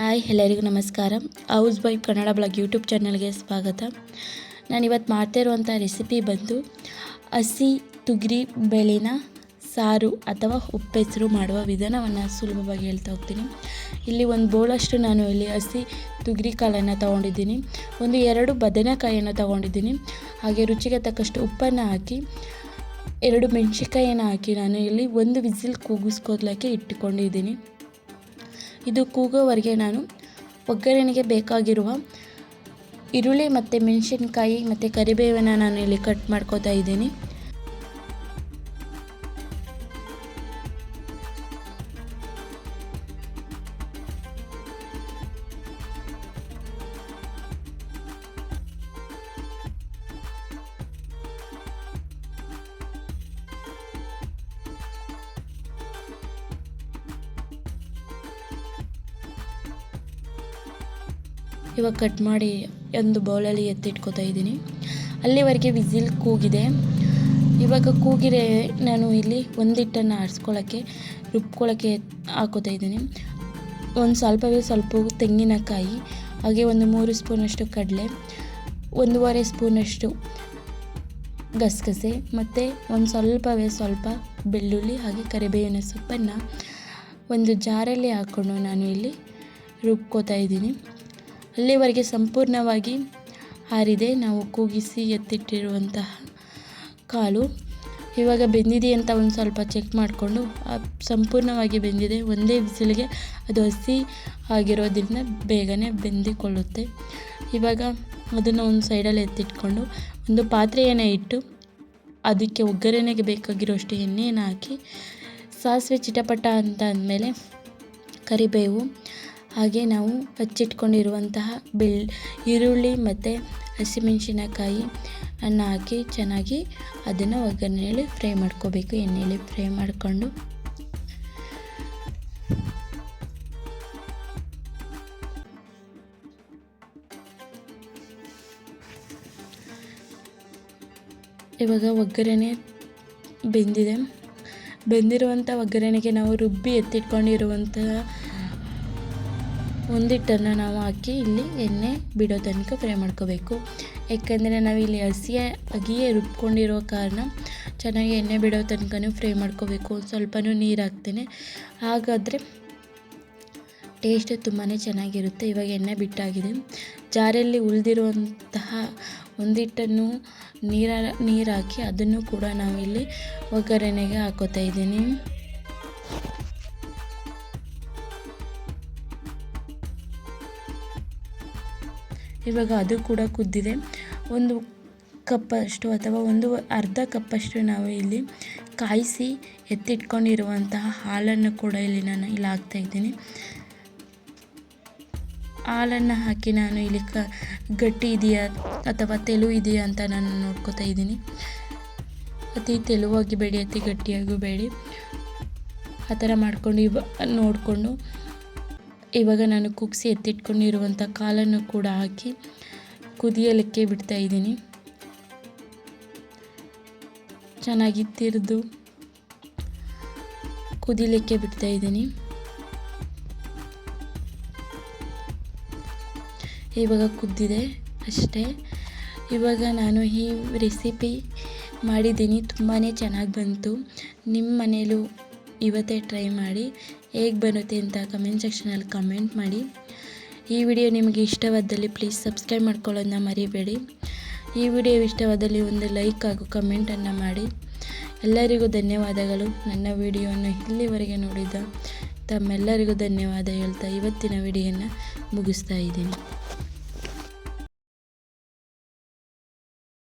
Hi, ಎಲ್ಲರಿಗೂ ನಮಸ್ಕಾರ. Housewife Kannada blog YouTube ಚಾನಲ್ಗೆ ಸ್ವಾಗತ. ನಾನು ಇವತ್ತು ಮಾಡ್ತಾ ಇರುವಂಥ ರೆಸಿಪಿ ಬಂದು ಹಸಿ ತುಗ್ರಿ ಬೇಳೆನ ಸಾರು ಅಥವಾ ಉಪ್ಪೆಸರು ಮಾಡುವ ವಿಧಾನವನ್ನು ಸುಲಭವಾಗಿ ಹೇಳ್ತಾ ಹೋಗ್ತೀನಿ. ಇಲ್ಲಿ ಒಂದು ಬೋಳಷ್ಟು ನಾನು ಇಲ್ಲಿ ಹಸಿ ತುಗ್ರಿ ಕಾಳನ್ನು ತೊಗೊಂಡಿದ್ದೀನಿ. ಒಂದು ಎರಡು ಬದನೆಕಾಯಿಯನ್ನು ತೊಗೊಂಡಿದ್ದೀನಿ. ಹಾಗೆ ರುಚಿಗೆ ತಕ್ಕಷ್ಟು ಉಪ್ಪನ್ನು ಹಾಕಿ, ಎರಡು ಮೆಣಸಿನ್ಕಾಯಿಯನ್ನು ಹಾಕಿ ನಾನು ಇಲ್ಲಿ ಒಂದು ವಿಸಿಲ್ ಕೂಗಿಸ್ಕೋದ್ಲಕ್ಕೆ ಇಟ್ಟುಕೊಂಡಿದ್ದೀನಿ. ಇದು ಕೂಗೋವರೆಗೆ ನಾನು ಒಗ್ಗರಣೆಗೆ ಬೇಕಾಗಿರುವ ಈರುಳ್ಳಿ ಮತ್ತು ಮೆಣಸಿನ್ಕಾಯಿ ಮತ್ತು ಕರಿಬೇವನ್ನು ನಾನು ಇಲ್ಲಿ ಕಟ್ ಮಾಡ್ಕೋತಾ ಇದ್ದೀನಿ. ಇವಾಗ ಕಟ್ ಮಾಡಿ ಒಂದು ಬೌಲಲ್ಲಿ ಎತ್ತಿಟ್ಕೋತಾ ಇದ್ದೀನಿ. ಅಲ್ಲಿವರೆಗೆ ವಿಸಿಲ್ ಕೂಗಿದೆ. ಇವಾಗ ಕೂಗಿರೆ ನಾನು ಇಲ್ಲಿ ಒಂದಿಟ್ಟನ್ನು ಆರಿಸ್ಕೊಳ್ಳೋಕ್ಕೆ ರುಬ್ಕೊಳ್ಳೋಕ್ಕೆ ಹಾಕೋತಾ ಇದ್ದೀನಿ. ಒಂದು ಸ್ವಲ್ಪವೇ ಸ್ವಲ್ಪ ತೆಂಗಿನಕಾಯಿ ಹಾಗೆ ಒಂದು ಮೂರು ಸ್ಪೂನಷ್ಟು ಕಡಲೆ, ಒಂದೂವರೆ ಸ್ಪೂನಷ್ಟು ಗಸಗಸೆ, ಮತ್ತು ಒಂದು ಸ್ವಲ್ಪವೇ ಸ್ವಲ್ಪ ಬೆಳ್ಳುಳ್ಳಿ, ಹಾಗೆ ಕರಿಬೇವಿನ ಸೊಪ್ಪನ್ನು ಒಂದು ಜಾರಲ್ಲಿ ಹಾಕ್ಕೊಂಡು ನಾನು ಇಲ್ಲಿ ರುಬ್ಕೋತಾ ಇದ್ದೀನಿ. ಅಲ್ಲಿವರೆಗೆ ಸಂಪೂರ್ಣವಾಗಿ ಆರಿದೆ ನಾವು ಕೂಗಿಸಿ ಎತ್ತಿಟ್ಟಿರುವಂತಹ ಕಾಲು. ಇವಾಗ ಬೆಂದಿದೆ ಅಂತ ಒಂದು ಸ್ವಲ್ಪ ಚೆಕ್ ಮಾಡಿಕೊಂಡು ಸಂಪೂರ್ಣವಾಗಿ ಬೆಂದಿದೆ. ಒಂದೇ ಬಿಸಿಲಿಗೆ ಅದು ಹಸಿ ಆಗಿರೋದ್ರಿಂದ ಬೇಗನೆ ಬೆಂದಿಕೊಳ್ಳುತ್ತೆ. ಇವಾಗ ಅದನ್ನು ಒಂದು ಸೈಡಲ್ಲಿ ಎತ್ತಿಟ್ಕೊಂಡು, ಒಂದು ಪಾತ್ರೆಯನ್ನು ಇಟ್ಟು ಅದಕ್ಕೆ ಒಗ್ಗರಣೆಗೆ ಬೇಕಾಗಿರೋಷ್ಟು ಎಣ್ಣೆಯನ್ನು ಹಾಕಿ, ಸಾಸಿವೆ ಚಿಟಪಟ ಅಂತ ಅಂದಮೇಲೆ ಕರಿಬೇವು ಹಾಗೆ ನಾವು ಹಚ್ಚಿಟ್ಕೊಂಡಿರುವಂತಹ ಬೆಳ್ ಈರುಳ್ಳಿ ಮತ್ತು ಹಸಿಮೆಣಸಿನಕಾಯಿ ಅನ್ನು ಹಾಕಿ ಚೆನ್ನಾಗಿ ಅದನ್ನು ಒಗ್ಗರಣೆಯಲ್ಲಿ ಫ್ರೈ ಮಾಡ್ಕೋಬೇಕು. ಎಣ್ಣೆಯಲ್ಲಿ ಫ್ರೈ ಮಾಡಿಕೊಂಡು. ಇವಾಗ ಒಗ್ಗರಣೆ ಬೆಂದಿದೆ. ಬೆಂದಿರುವಂಥ ಒಗ್ಗರಣೆಗೆ ನಾವು ರುಬ್ಬಿ ಎತ್ತಿಟ್ಕೊಂಡಿರುವಂತಹ ಒಂದಿಟ್ಟನ್ನು ನಾವು ಹಾಕಿ ಇಲ್ಲಿ ಎಣ್ಣೆ ಬಿಡೋ ತನಕ ಫ್ರೈ ಮಾಡ್ಕೋಬೇಕು. ಯಾಕೆಂದರೆ ನಾವು ಇಲ್ಲಿ ಹಸಿಯ ಅಗಿಯೇ ರುಬ್ಕೊಂಡಿರೋ ಕಾರಣ ಚೆನ್ನಾಗಿ ಎಣ್ಣೆ ಬಿಡೋ ತನಕ ಫ್ರೈ ಮಾಡ್ಕೋಬೇಕು. ಸ್ವಲ್ಪನೂ ನೀರು ಹಾಕ್ತೇನೆ. ಹಾಗಾದರೆ ಟೇಸ್ಟ್ ತುಂಬಾ ಚೆನ್ನಾಗಿರುತ್ತೆ. ಇವಾಗ ಎಣ್ಣೆ ಬಿಟ್ಟಾಗಿದೆ. ಜಾರಲ್ಲಿ ಉಳಿದಿರುವಂತಹ ಒಂದಿಟ್ಟನ್ನು ನೀರ, ನೀರು ಹಾಕಿ ಅದನ್ನು ಕೂಡ ನಾವಿಲ್ಲಿ ಒಗ್ಗರಣೆಗೆ ಹಾಕೋತಾ ಇದ್ದೀನಿ. ಇವಾಗ ಅದು ಕೂಡ ಕುದ್ದಿದೆ. ಒಂದು ಕಪ್ಪಷ್ಟು ಅಥವಾ ಒಂದು ಅರ್ಧ ಕಪ್ಪಷ್ಟು ನಾವು ಇಲ್ಲಿ ಕಾಯಿಸಿ ಎತ್ತಿಟ್ಕೊಂಡಿರುವಂತಹ ಹಾಲನ್ನು ಕೂಡ ಇಲ್ಲಿ ನಾನು ಇಲ್ಲಿ ಹಾಕ್ತಾಯಿದ್ದೀನಿ ಹಾಲನ್ನು ಹಾಕಿ ನಾನು ಇಲ್ಲಿ ಕ ಗಟ್ಟಿ ಇದೆಯಾ ಅಥವಾ ತೆಲು ಇದೆಯಾ ಅಂತ ನಾನು ನೋಡ್ಕೋತಾ ಇದ್ದೀನಿ. ಅತಿ ತೆಲುವಾಗಿ ಬೇಡಿ, ಅತಿ ಗಟ್ಟಿಯಾಗೂ ಬೇಡಿ. ಆ ಥರ ಮಾಡ್ಕೊಂಡು ನೋಡಿಕೊಂಡು ಇವಾಗ ನಾನು ಕುಗ್ಸಿ ಎತ್ತಿಟ್ಕೊಂಡಿರುವಂಥ ಕಾಲನ್ನು ಕೂಡ ಹಾಕಿ ಕುದಿಯಲಿಕ್ಕೆ ಬಿಡ್ತಾ ಇದ್ದೀನಿ. ಚೆನ್ನಾಗಿ ತಿರಿದು ಕುದಿಲಿಕ್ಕೆ ಬಿಡ್ತಾ ಇದ್ದೀನಿ. ಇವಾಗ ಕುದ್ದಿದೆ ಅಷ್ಟೇ. ಇವಾಗ ನಾನು ಈ ರೆಸಿಪಿ ಮಾಡಿದ್ದೀನಿ ತುಂಬಾ ಚೆನ್ನಾಗಿ ಬಂತು. ನಿಮ್ಮ ಮನೇಲೂ ಇವತ್ತೇ ಟ್ರೈ ಮಾಡಿ, ಹೇಗೆ ಬರುತ್ತೆ ಅಂತ ಕಮೆಂಟ್ ಸೆಕ್ಷನಲ್ಲಿ ಕಮೆಂಟ್ ಮಾಡಿ. ಈ ವಿಡಿಯೋ ನಿಮಗೆ ಇಷ್ಟವಾದಲ್ಲಿ ಪ್ಲೀಸ್ ಸಬ್ಸ್ಕ್ರೈಬ್ ಮಾಡ್ಕೊಳ್ಳೋದನ್ನ ಮರಿಬೇಡಿ. ಈ ವಿಡಿಯೋ ಇಷ್ಟವಾದಲ್ಲಿ ಒಂದು ಲೈಕ್ ಹಾಗೂ ಕಮೆಂಟನ್ನು ಮಾಡಿ. ಎಲ್ಲರಿಗೂ ಧನ್ಯವಾದಗಳು. ನನ್ನ ವಿಡಿಯೋವನ್ನು ಇಲ್ಲಿವರೆಗೆ ನೋಡಿದ ತಮ್ಮೆಲ್ಲರಿಗೂ ಧನ್ಯವಾದ ಹೇಳ್ತಾ ಇವತ್ತಿನ ವಿಡಿಯೋನ ಮುಗಿಸ್ತಾ ಇದ್ದೀನಿ.